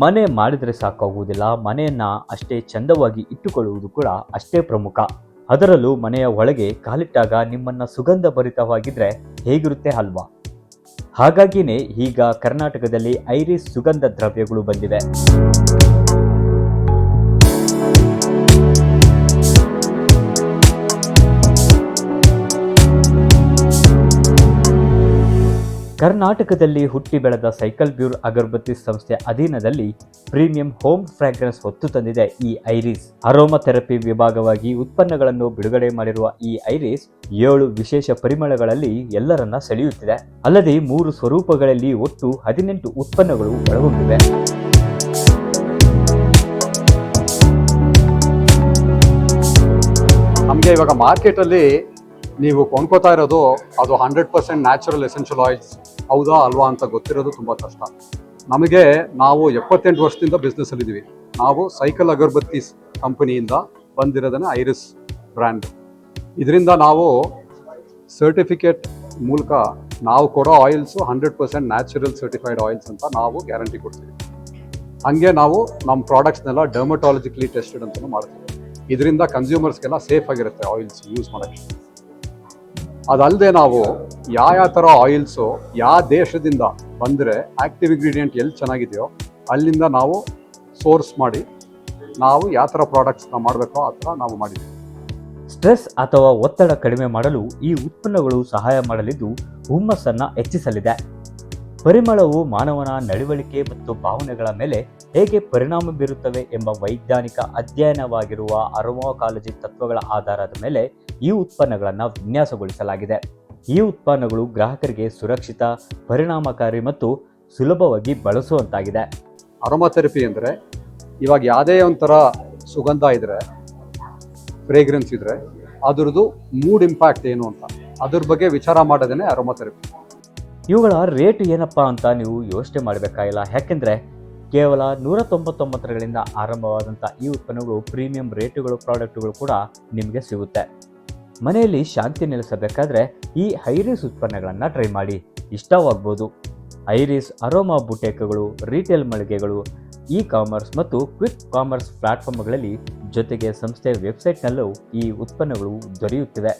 ಮನೆ ಮಾಡಿದರೆ ಸಾಕಾಗುವುದಿಲ್ಲ, ಮನೆಯನ್ನು ಅಷ್ಟೇ ಚಂದವಾಗಿ ಇಟ್ಟುಕೊಳ್ಳುವುದು ಕೂಡ ಅಷ್ಟೇ ಪ್ರಮುಖ. ಅದರಲ್ಲೂ ಮನೆಯ ಒಳಗೆ ಕಾಲಿಟ್ಟಾಗ ನಿಮ್ಮನ್ನು ಸುಗಂಧ ಭರಿತವಾಗಿದ್ರೆ ಹೇಗಿರುತ್ತೆ ಅಲ್ವಾ? ಹಾಗಾಗಿನೇ ಈಗ ಕರ್ನಾಟಕದಲ್ಲಿ ಐರಿಸ್ ಸುಗಂಧ ದ್ರವ್ಯಗಳು ಬಂದಿವೆ. ಕರ್ನಾಟಕದಲ್ಲಿ ಹುಟ್ಟಿ ಬೆಳೆದ ಸೈಕಲ್ ಬ್ಯೂರ್ ಅಗರಬತ್ತಿ ಸಂಸ್ಥೆ ಅಧೀನದಲ್ಲಿ ಪ್ರೀಮಿಯಂ ಹೋಮ್ ಫ್ರಾಗ್ರೆನ್ಸ್ ಹೊತ್ತು ತಂದಿದೆ ಈ ಐರಿಸ್. ಅರೋಮಥೆರಪಿ ವಿಭಾಗವಾಗಿ ಉತ್ಪನ್ನಗಳನ್ನು ಬಿಡುಗಡೆ ಮಾಡಿರುವ ಈ ಐರಿಸ್ ಏಳು ವಿಶೇಷ ಪರಿಮಳಗಳಲ್ಲಿ ಎಲ್ಲರನ್ನ ಸೆಳೆಯುತ್ತಿದೆ. ಅಲ್ಲದೆ ಮೂರು ಸ್ವರೂಪಗಳಲ್ಲಿ ಒಟ್ಟು ಹದಿನೆಂಟು ಉತ್ಪನ್ನಗಳು ಒಳಗೊಂಡಿವೆ. ನಮಗೆ ಇವಾಗ ಮಾರ್ಕೆಟಲ್ಲಿ ನೀವು ಕೊಂಡ್ಕೋತಾ ಇರೋದು ಅದು hundred percent natural essential oils ಹೌದಾ ಅಲ್ವಾ ಅಂತ ಗೊತ್ತಿರೋದು ತುಂಬ ಕಷ್ಟ. ನಮಗೆ ನಾವು ಎಪ್ಪತ್ತೆಂಟು ವರ್ಷದಿಂದ ಬಿಸ್ನೆಸ್ಸಲ್ಲಿದ್ದೀವಿ ನಾವು ಸೈಕಲ್ ಅಗರ್ಬತ್ತಿ ಕಂಪನಿಯಿಂದ ಬಂದಿರೋದನ್ನೇ ಐರಿಸ್ ಬ್ರ್ಯಾಂಡ್. ಇದರಿಂದ ನಾವು ಸರ್ಟಿಫಿಕೇಟ್ ಮೂಲಕ ನಾವು ಕೊಡೋ oils hundred percent natural certified oils ಅಂತ ನಾವು ಗ್ಯಾರಂಟಿ ಕೊಡ್ತೀವಿ. ಹಾಗೆ ನಾವು ನಮ್ಮ ಪ್ರಾಡಕ್ಟ್ಸ್ನೆಲ್ಲ ಡರ್ಮಟಾಲಜಿಕಲಿ ಟೆಸ್ಟೆಡ್ ಅಂತಲೂ ಮಾಡ್ತೀವಿ. ಇದರಿಂದ ಕನ್ಸ್ಯೂಮರ್ಸ್ಗೆಲ್ಲ ಸೇಫ್ ಆಗಿರುತ್ತೆ ಆಯಿಲ್ಸ್ ಯೂಸ್ ಮಾಡೋಕ್ಕೆ. ಅದಲ್ಲದೆ ನಾವು ಯಾವ ಯಾವ ಥರ ಆಯಿಲ್ಸು ಯಾವ ದೇಶದಿಂದ ಬಂದರೆ ಆ್ಯಕ್ಟಿವ್ ಇಂಗ್ರೀಡಿಯೆಂಟ್ ಎಲ್ಲಿ ಚೆನ್ನಾಗಿದೆಯೋ ಅಲ್ಲಿಂದ ನಾವು ಸೋರ್ಸ್ ಮಾಡಿ ನಾವು ಯಾವ ಥರ ಪ್ರಾಡಕ್ಟ್ಸ್ನ ಮಾಡಬೇಕೋ ಆ ಥರ ನಾವು ಮಾಡಿದ್ದೀವಿ. ಸ್ಟ್ರೆಸ್ ಅಥವಾ ಒತ್ತಡ ಕಡಿಮೆ ಮಾಡಲು ಈ ಉತ್ಪನ್ನಗಳು ಸಹಾಯ ಮಾಡಲಿದ್ದು ಹುಮ್ಮಸ್ಸನ್ನು ಹೆಚ್ಚಿಸಲಿದೆ. ಪರಿಮಳವು ಮಾನವನ ನಡವಳಿಕೆ ಮತ್ತು ಭಾವನೆಗಳ ಮೇಲೆ ಹೇಗೆ ಪರಿಣಾಮ ಬೀರುತ್ತವೆ ಎಂಬ ವೈಜ್ಞಾನಿಕ ಅಧ್ಯಯನವಾಗಿರುವ ಅರೋಮಾಕಾಲಜಿ ತತ್ವಗಳ ಆಧಾರದ ಮೇಲೆ ಈ ಉತ್ಪನ್ನಗಳನ್ನು ವಿನ್ಯಾಸಗೊಳಿಸಲಾಗಿದೆ. ಈ ಉತ್ಪನ್ನಗಳು ಗ್ರಾಹಕರಿಗೆ ಸುರಕ್ಷಿತ, ಪರಿಣಾಮಕಾರಿ ಮತ್ತು ಸುಲಭವಾಗಿ ಬಳಸುವಂತಾಗಿದೆ. ಅರೋಮಾಥೆರಪಿ ಅಂದರೆ ಇವಾಗ ಯಾವುದೇ ಒಂಥರ ಸುಗಂಧ ಇದ್ದರೆ ಫ್ರೇಗ್ರೆನ್ಸ್ ಇದ್ದರೆ ಅದರದ್ದು ಮೂಡ್ ಇಂಪ್ಯಾಕ್ಟ್ ಏನು ಅಂತ, ಅದ್ರ ಬಗ್ಗೆ ವಿಚಾರ ಮಾಡೋದೇ ಅರೋಮಾಥೆರಪಿ. ಇವುಗಳ ರೇಟ್ ಏನಪ್ಪ ಅಂತ ನೀವು ಯೋಚನೆ ಮಾಡಬೇಕಾಗಿಲ್ಲ. ಯಾಕೆಂದರೆ ಕೇವಲ ನೂರ ತೊಂಬತ್ತೊಂಬತ್ತರಗಳಿಂದ ಆರಂಭವಾದಂಥ ಈ ಉತ್ಪನ್ನಗಳು ಪ್ರೀಮಿಯಂ ರೇಟುಗಳು ಪ್ರಾಡಕ್ಟ್ಗಳು ಕೂಡ ನಿಮಗೆ ಸಿಗುತ್ತೆ. ಮನೆಯಲ್ಲಿ ಶಾಂತಿ ನೆಲೆಸಬೇಕಾದ್ರೆ ಈ ಹೈರಿಸ್ ಉತ್ಪನ್ನಗಳನ್ನು ಟ್ರೈ ಮಾಡಿ. ಇಷ್ಟವಾಗ್ಬೋದು. ಐರಿಸ್ ಅರೋಮಾ ಬುಟೇಕಗಳು ರೀಟೇಲ್ ಮಳಿಗೆಗಳು ಇ ಕಾಮರ್ಸ್ ಮತ್ತು ಕ್ವಿಕ್ ಕಾಮರ್ಸ್ ಪ್ಲಾಟ್ಫಾರ್ಮ್ಗಳಲ್ಲಿ ಜೊತೆಗೆ ಸಂಸ್ಥೆಯ ವೆಬ್ಸೈಟ್ನಲ್ಲೂ ಈ ಉತ್ಪನ್ನಗಳು ದೊರೆಯುತ್ತಿವೆ.